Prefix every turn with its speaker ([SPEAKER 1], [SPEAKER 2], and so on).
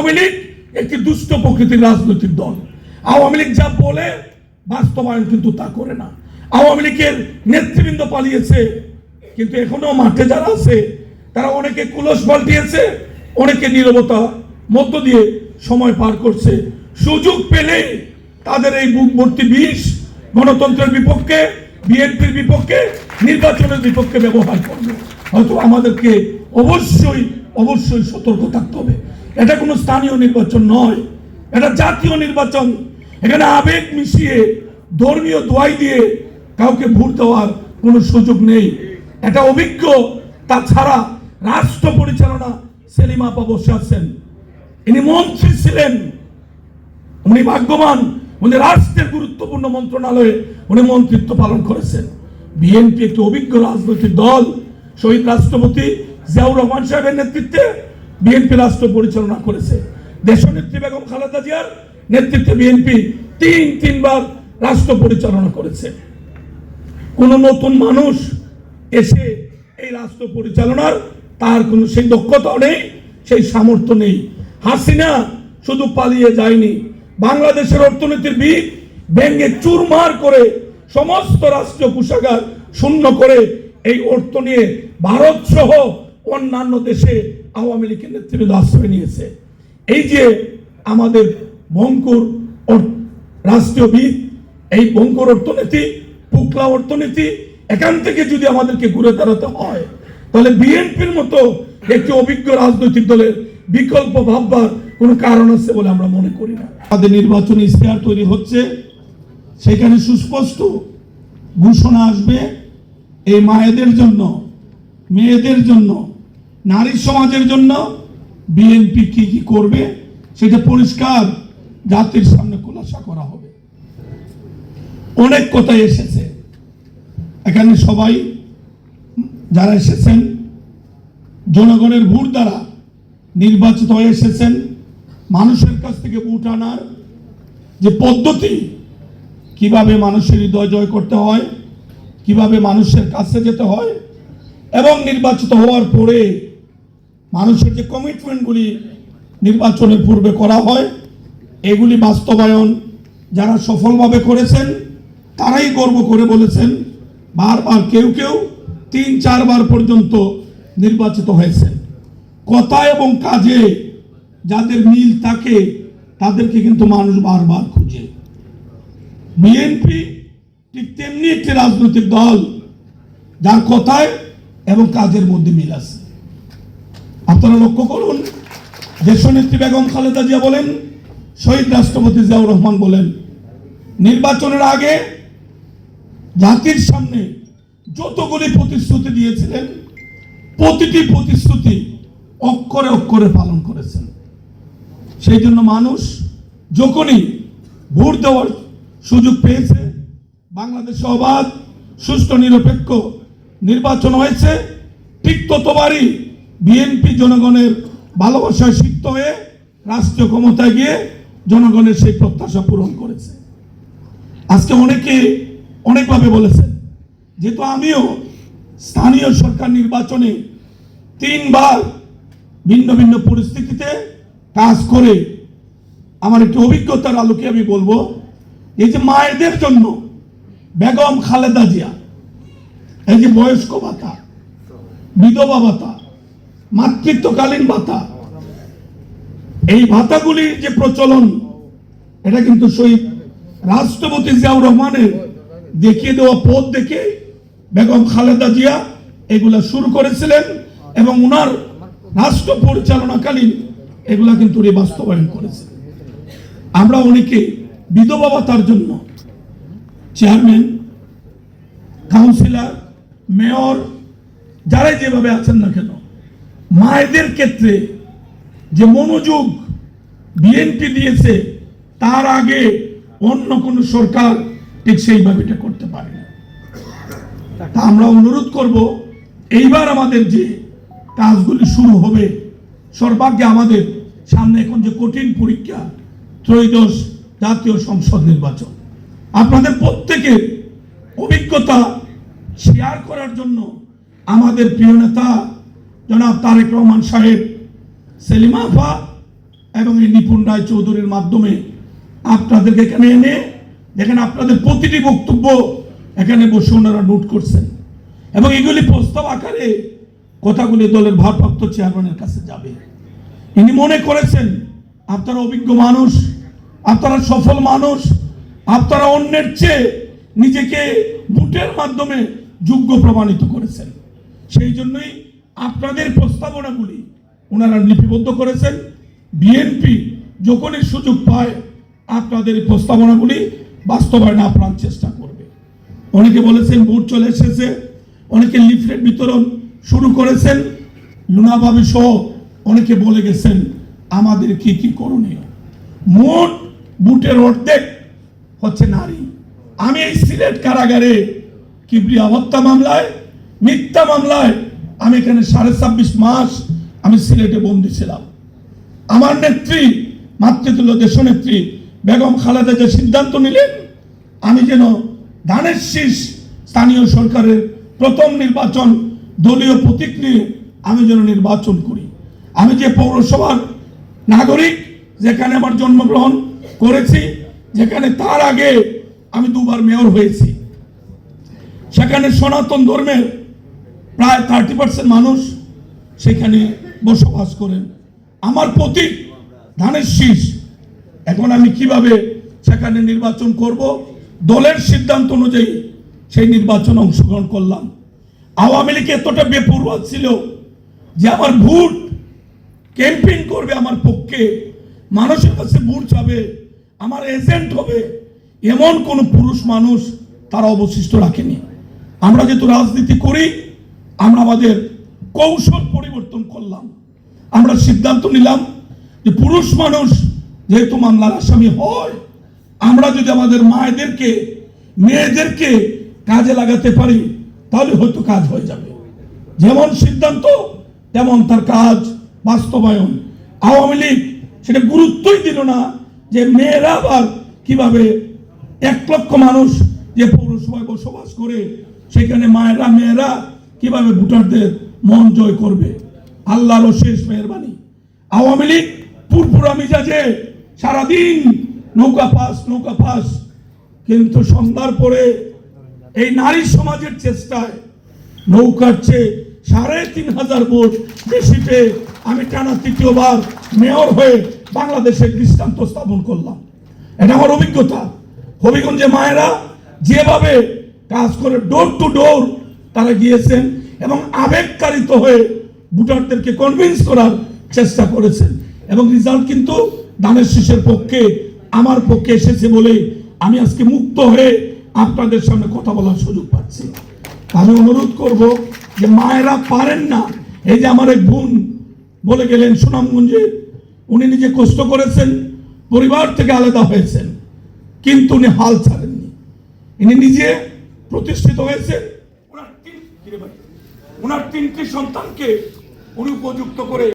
[SPEAKER 1] আওয়ামী লীগ একটি দুষ্ট প্রকৃতির রাজনৈতিক দল। আওয়ামী লীগ যা বলে, বাস্তবায়ন কিন্তু তা করে না। আওয়ামী লীগের নেতৃবৃন্দ পালিয়েছে, কিন্তু এখনও মাঠে যারা আছে, তারা অনেকে কুলস পাল্টিয়েছে, অনেকে নীরবতা মধ্য দিয়ে সময় পার করছে। সুযোগ পেলে তাদের এই বুক বিষ গণতন্ত্রের বিপক্ষে, বিএনপির বিপক্ষে, নির্বাচনের বিপক্ষে ব্যবহার করবে। হয়তো আমাদেরকে অবশ্যই অবশ্যই সতর্ক থাকতে হবে। এটা কোনো স্থানীয় নির্বাচন নয়, এটা জাতীয় নির্বাচন। এখানে আবেগ মিশিয়ে, ধর্মীয় দোয়াই দিয়ে কাউকে ভোট দেওয়ার কোনো সুযোগ নেই। এটা অভিজ্ঞ, তাছাড়া রাষ্ট্র পরিচালনা সেলিম আপা বসে আছেন ইনি মন্ত্রী ছিলেন, উনি ভাগ্যবান, উনি রাষ্ট্রের গুরুত্বপূর্ণ মন্ত্রণালয়ে উনি মন্ত্রিত্ব পালন করেছেন। বিএনপি একটি অভিজ্ঞ রাজনৈতিক দল, শহীদ রাষ্ট্রপতি জিয়াউর রহমান সাহেবের নেতৃত্বে বিএনপি রাষ্ট্র পরিচালনা করেছে। দেশনেত্রী বেগম খালেদা জিয়ার নেতৃত্বে বিএনপি তিন, তিনবার রাষ্ট্র পরিচালনা করেছে। কোন নতুন মানুষ এসে এই রাষ্ট্র পরিচালনার তার কোনো সেই দক্ষতাও নেই, সেই সামর্থ্য নেই। হাসিনা শুধু পালিয়ে যায়নি। বাংলাদেশের অর্থনীতির বিদ ভেঙে চুরমার করে সমস্ত রাষ্ট্রীয় কোষাগার শূন্য করে এই অর্থ নিয়ে ভারত সহ অন্যান্য দেশে আওয়ামী লীগের নেতৃবৃন্দ আশ্রয় নিয়েছে। এই যে আমাদের বঙ্কুর রাষ্ট্রীয়বিদ এই বঙ্কুর অর্থনীতি, পুকলা অর্থনীতি, এখান থেকে যদি আমাদেরকে ঘুরে দাঁড়াতে হয়, তাহলে বিএনপির মতো একটি অভিজ্ঞ রাজনৈতিক দলের বিকল্প ভাববার কোনো কারণ আছে বলে আমরা মনে করি না। আমাদের নির্বাচনী ইশতেহার তৈরি হচ্ছে, সেখানে সুস্পষ্ট ঘোষণা আসবে, এই মায়েদের জন্য, মেয়েদের জন্য নারী সমাজের জন্য বিএনপি কি কি করবে সেটা পরিষ্কার জাতির সামনে খোলাসা করা হবে। অনেক কথা এসেছে। এখানে সবাই যারা এসেছেন, জনগণের ভোট দ্বারা নির্বাচিত হয়ে এসেছেন, মানুষের কাছ থেকে ভোট আনার যে পদ্ধতি, কীভাবে মানুষের হৃদয় জয় করতে হয়, কীভাবে মানুষের কাছে যেতে হয়, এবং নির্বাচিত হওয়ার পরে মানুষের যে কমিটমেন্টগুলি নির্বাচনের পূর্বে করা হয়, এগুলি বাস্তবায়ন যারা সফলভাবে করেছেন, তারাই গর্ব করে বলেছেন, বারবার কেউ কেউ তিন, চারবার পর্যন্ত নির্বাচিত হয়েছেন। কথা এবং কাজে যাদের মিল থাকে, তাদেরকে কিন্তু মানুষ বারবার খুঁজে। বিএনপি ঠিক তেমনি একটি রাজনৈতিক দল, যার কথায় এবং কাজের মধ্যে মিল আছে। আপনারা লক্ষ্য করুন দেশনেত্রী বেগম খালেদা জিয়া বলেন, শহীদ রাষ্ট্রপতি জিয়াউর রহমান বলেন, নির্বাচনের আগে জাতির সামনে যতগুলি প্রতিশ্রুতি দিয়েছিলেন, প্রতিটি প্রতিশ্রুতি অক্ষরে অক্ষরে পালন করেছেন। সেই জন্য মানুষ যখনই ভোট দেওয়ার সুযোগ পেয়েছে, বাংলাদেশে অবাধ, সুষ্ঠু, নিরপেক্ষ নির্বাচন হয়েছে, ঠিক ততবারই বিএনপি জনগণের ভালোবাসায় সিক্ত হয়ে রাষ্ট্রীয় ক্ষমতায় গিয়ে জনগণের সেই প্রত্যাশা পূরণ করেছে। আজকে অনেকে অনেকভাবে বলেছেন, যেহেতু আমিও স্থানীয় সরকার নির্বাচনে তিনবার ভিন্ন ভিন্ন পরিস্থিতিতে কাজ করে আমার একটি অভিজ্ঞতার আলোকে আমি বলব, এই যে মায়েদের জন্য বেগম খালেদা জিয়া, এই যে বয়স্ক ভাতা, বিধবা ভাতা মাতৃত্বকালীন ভাতা। এই ভাতাগুলির যে প্রচলন, এটা কিন্তু শহীদ রাষ্ট্রপতি জিয়াউর রহমানের দেখিয়ে দেওয়া পথ দেখে বেগম খালেদা জিয়া এগুলা শুরু করেছিলেন এবং উনার রাষ্ট্র পরিচালনাকালীন এগুলা কিন্তু উনি বাস্তবায়ন করেছেন। আমরা অনেকে বিধবা ভাতার জন্য চেয়ারম্যান, কাউন্সিলর, মেয়র, যারাই যেভাবে আছেন না কেন মায়েদের ক্ষেত্রে যে মনোযোগ বিএনপি দিয়েছে, তার আগে অন্য কোন সরকার ঠিক সেইভাবে এটা করতে পারে না। তা আমরা অনুরোধ করব, এইবার আমাদের যে কাজগুলি শুরু হবে সর্বাগ্যে আমাদের সামনে এখন যে কঠিন পরীক্ষা, ত্রয়োদশ জাতীয় সংসদ নির্বাচন। আপনাদের প্রত্যেকের অভিজ্ঞতা শেয়ার করার জন্য আমাদের প্রিয় নেতা জনাব তারেক রহমান সাহেব, সেলিমা আফা এবং এই নিপুণ রায় চৌধুরীর মাধ্যমে আপনাদেরকে এখানে এনে, দেখেন আপনাদের প্রতিটি বক্তব্য এখানে বসে ওনারা নোট করছেন। এবং এগুলি প্রস্তাব আকারে কথাগুলি দলের ভারপ্রাপ্ত চেয়ারম্যানের কাছে যাবে। ইনি মনে করেছেন, আপনারা অভিজ্ঞ মানুষ, আপনারা সফল মানুষ, আপনারা অন্যের চেয়ে নিজেকে ভোটের মাধ্যমে যোগ্য প্রমাণিত করেছেন। সেই জন্যই আপনাদের প্রস্তাবনাগুলি ওনারা লিপিবদ্ধ করেছেন। বিএনপি যখনই সুযোগ পায়, আপনাদের প্রস্তাবনাগুলি বাস্তবায়নে আপ্রাণ চেষ্টা করবে। অনেকে বলেছেন ভোট চলে এসেছে, অনেকে লিফলেট বিতরণ শুরু করেছেন। লুনাভাবি সহ অনেকে বলে গেছেন, আমাদের কি কি করণীয়? মোট বুটের অর্ধেক হচ্ছে নারী। আমি এই সিলেট কারাগারে কিবরিয়া হত্যা মামলায়, মিথ্যা মামলায় আমি এখানে সাড়ে ছাব্বিশ মাস আমি সিলেটে বন্দি ছিলাম। আমার নেত্রী, মাতৃতুল্য দেশনেত্রী বেগম খালেদা যে সিদ্ধান্ত নিলেন, আমি যেন ধানের শীষ স্থানীয় সরকারের প্রথম নির্বাচন দলীয় প্রতীক নিয়ে আমি যেন নির্বাচন করি। আমি যে পৌরসভার নাগরিক, যেখানে আমার জন্মগ্রহণ করেছি, যেখানে তার আগে আমি দুবার মেয়র হয়েছি। সেখানে সনাতন ধর্মের প্রায় থার্টি পার্সেন্ট মানুষ সেখানে বসবাস করেন। আমার প্রতীক ধানের শীষ। এখন আমি কীভাবে সেখানে নির্বাচন করব? দলের সিদ্ধান্ত অনুযায়ী সেই নির্বাচনে অংশগ্রহণ করলাম। আওয়ামী লীগ এতটা বেপরোয়া ছিল যে আমার ভোট ক্যাম্পেইন করবে আমার পক্ষে। মানুষের কাছে ভোট যাবে আমার এজেন্ট হবে। এমন কোন পুরুষ মানুষ তারা অবশিষ্ট রাখেনি। আমরা যেহেতু রাজনীতি করি আমরা আমাদের কৌশল পরিবর্তন করলাম। আমরা সিদ্ধান্ত নিলাম যে পুরুষ মানুষ যেহেতু মামলার আসামি হয়, আমরা যদি আমাদের মায়েদেরকে, মেয়েদেরকে কাজে লাগাতে পারি, তাহলে হয়তো কাজ হয়ে যাবে। যেমন সিদ্ধান্ত, তেমন তার কাজ বাস্তবায়ন। আওয়ামী লীগ সেটা গুরুত্বই দিল না যে মেয়েরা আবার কীভাবে এক লক্ষ মানুষ যে পৌরসভায় বসবাস করে, সেখানে মায়েরা, মেয়েরা কীভাবে ভোটারদের মন জয় করবে? আল্লাহর শেষ মেহরবানি। আওয়ামী লীগ পুরপুরা মিজাজে সারাদিন নৌকা পাস নৌকা পাস। কিন্তু সন্ধ্যার পরে এই নারী সমাজের চেষ্টায় নৌকার চেয়ে সাড়ে তিন হাজার ভোট বেশি পেয়ে আমি টানা তৃতীয়বার মেয়র হয়ে বাংলাদেশের দৃষ্টান্ত স্থাপন করলাম। এটা আমার অভিজ্ঞতা। হবিগঞ্জে মায়েরা যেভাবে কাজ করে ডোর টু ডোর তারা গিয়েছেন এবং আবেগকারিত হয়ে ভোটারদেরকে কনভিন্স করার চেষ্টা করেছেন। এবং রেজাল্ট কিন্তু দানের শীষের পক্ষে, আমার পক্ষে এসেছে বলে আমি আজকে মুক্ত হয়ে আপনাদের সামনে কথা বলার সুযোগ পাচ্ছি। আমি অনুরোধ করব যে মায়েরা পারেন না। এই যে আমার এক বোন বলে গেলেন সুনামগঞ্জে, উনি নিজে কষ্ট করেছেন, পরিবার থেকে আলাদা হয়েছেন। কিন্তু উনি হাল ছাড়েননি। ইনি নিজে প্রতিষ্ঠিত হয়েছেন ওনার তিন কিরে ভাই, ওনার তিনটি সন্তানকে উনি উপযুক্ত করে